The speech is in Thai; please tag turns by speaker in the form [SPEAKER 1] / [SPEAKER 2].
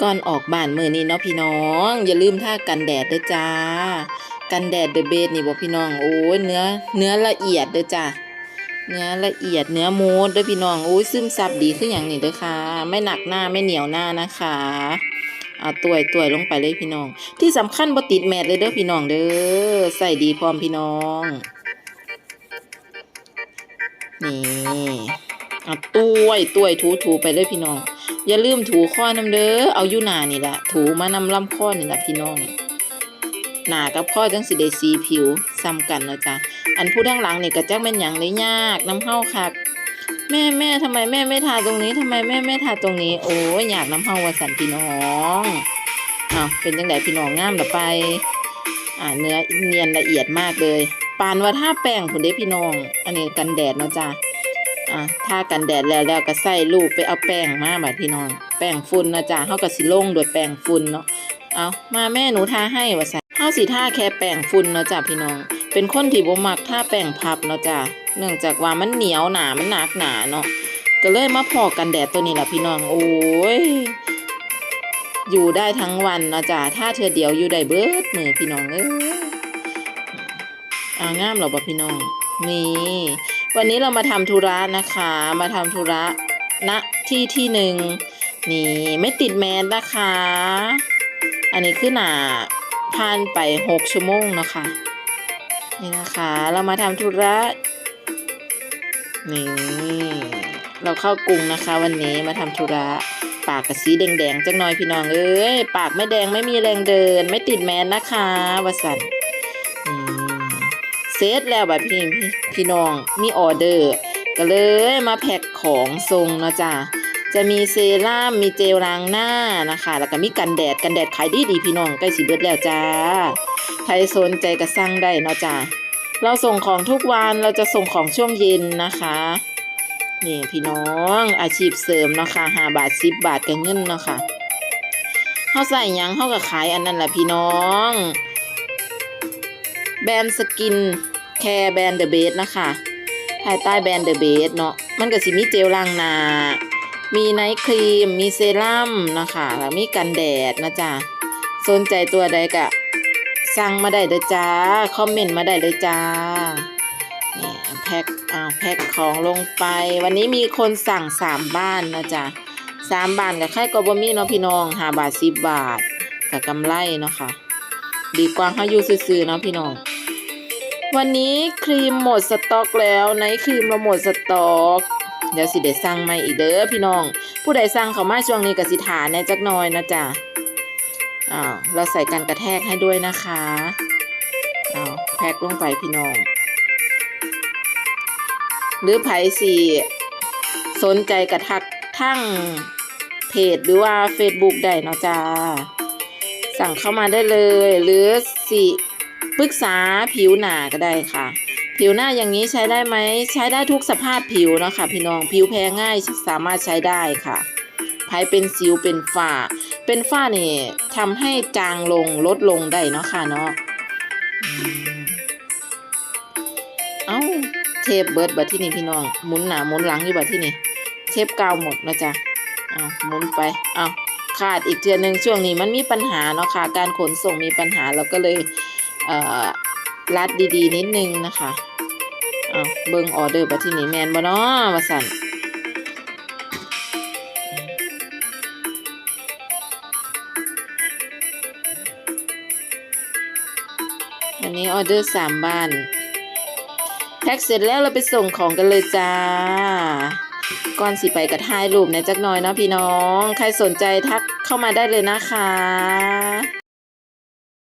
[SPEAKER 1] ก่อนออกบ้านมือนี้เนาะพี่น้อง อย่าลืมท่ากันแดดเด้อจ้า กันแดดเดอะเบสนี่บ่พี่น้องโอ้ยเนื้อเนื้อละเอียดเด้อจ้าเนื้อละเอียดเนื้อโมดเด้อพี่น้องโอ้ยซึมซับดีคืออย่างนี้เด้อค่ะ ไม่หนักหน้าไม่เหนียวหน้านะคะเอาตัวตัวลงไปเลยพี่น้อง ที่สำคัญบ่ติดแมทเลยเด้อพี่น้องเด้อใส่ดีพร้อมพี่น้องนี่เอาตัวตัวยถูถูไปเลยพี่น้อง อย่าลืมถูข้อน้ำเด้อเอาอยู่หนานี่แหละถูมานำลำข้อนี่ละพี่น้องหนากับข้อจังสิได้สีผิวซ้ำกันนะจ๊ะอันผู้ทั้งหลังนี่ก็จักแม่นหยังเลยยากน้ำเฮาคักแม่แม่ทำไมแม่ไม่ทาตรงนี้ทำไมแม่ไม่ทาตรงนี้ โอ้ยอยากน้ำเฮาวสันพี่น้องอ้าวเป็นจังไดพี่น้องงามละไปอ่าเนื้อเนียนละเอียดมากเลยปานว่าทาแป้งผุนเด้พี่น้อง อันนี้กันแดดเนาะจ้ะ อ่าทากันแดดแล้วแล้วก็ใส่ลูกไปเอาแป้งมาบัดพี่น้อง แป้งฝุ่นนะจ้ะเฮาก็สิลงด้วยแป้งฝุ่นเนาะ เอามาแม่หนูทาให้ว่าซั่นเฮาสิทาแค่แป้งฝุ่นนะจ้ะพี่น้อง เป็นคนที่บ่มักทาแป้งพับเนาะจ้ะเนื่องจากว่ามันเหนียวหนา มันหนักหนาเนาะ ก็เลยมาพอกันแดดตัวนี้ล่ะพี่น้อง โอ้ย อยู่ได้ทั้งวันนะจ้ะถ้าเธอเดียวอยู่ได้เบิดมือพี่น้องเอ้ยอ่างามเหรอบ่พี่น้อง นี่ วันนี้เรามาทำธุระนะคะ มาทำธุระณที่ที่หนึ่งนี่ไม่ติดแมสนะคะ อันนี้คือหนาผ่านไปหกชั่วโมงเนาะคะนี่นะคะเรามาทำธุระนี่เราเข้ากรุงนะคะ วันนี้มาทำธุระปากกับสีแดงๆจังหน่อยพี่น้องเอ้ยปากไม่แดงไม่มีแรงเดิน ไม่ติดแมสนะคะวสันนี่ เซตแล้วแบบพี่พี่พี่น้องมีออเดอร์ ก็เลยมาแพ็คของทรงเนาะจ้ะจะมีเซรั่มมีเจลล้างหน้านะคะ แล้วก็มีกันแดดกันแดดขายดีดีพี่น้องใกล้สิเบิดแล้วจ้าใครสนใจก็สั่งได้เนาะจ้าเราส่งของทุกวันเราจะส่งของช่วงเย็นนะคะนี่พี่น้องอาชีพเสริมเนาะค่ะห้าบาทสิบบาทกับเงินเนาะค่ะเขาใส่ยังเขาก็ขายอันนั้นแหละพี่น้อง แบรนด์สกินแคร์แบรนด์เดอะเบสนะคะภายใต้แบรนด์เดอะเบสเนาะมันก็สิมีเจลล้างหน้ามีไนท์ครีม มีเซรั่มนะคะแล้วมีกันแดดนะจ๊ะสนใจตัวใดก็สั่งมาได้เลยจ้า คอมเมนต์มาได้เลยจ้านี่แพ็คอ่าแพ็คของลงไป วันนี้มีคนสั่งสามบ้านนะจ๊ะสามบ้านกับใครก็บ่มีเนาะพี่น้องห้าบาทสิบบาทกับกำไรเนาะค่ะ ดีกว่าเขาอยู่ซื่อๆเนาะพี่น้อง วันนี้ครีมหมดสต็อกแล้วไนครีมเราหมดสต็อกเดี๋ยวสิเดี๋ยวสั่งใหม่อีกเด้อพี่น้อง ผู้ใดสั่งเขามาช่วงนี้ก็สิถาแน่จักหน่อยนะจ๊ะอ้าวเราใส่กันกระแทกให้ด้วยนะคะอ้าวแพ็คลงไปพี่น้อง หรือไผสิสนใจกระทักทั้งเพจหรือว่า Facebook ได้เนาะจ้าสั่งเข้ามาได้เลย หรือสิ ปรึกษาผิวหนาก็ได้ค่ะ ผิวหน้าอย่างนี้ใช้ได้ไหมใช้ได้ทุกสภาพผิวนะคะพี่น้องผิวแพ้ง่ายสามารถใช้ได้ค่ะภายเป็นสิวเป็นฝ้า เป็นฝ้านี่ทำให้จางลงลดลงได้เนาะค่ะเนาะเอ้าเทปเบิร์ดบัดที่นี่พี่น้องหมุนหนาหมุนหลังอยู่บัดที่นี่เทปกาวหมดนะจ๊ะเอาหมุนไปเอาขาดอีกเทือหนึ่งช่วงนี้มันมีปัญหาเนาะค่ะ การขนส่งมีปัญหาเราก็เลย รัดดีๆ นิดนึงนะคะเอาเบิ่งออเดอร์บัที่นี่แมนบ่เนาะว่าสั่นวันนี้ออเดอร์สามบ้านแพ็กเสร็จแล้วเราไปส่งของกันเลยจ้า ก่อนสิไปกระถ่ายรูปในจักหน่อยเนาะพี่น้อง ใครสนใจทักเข้ามาได้เลยนะคะ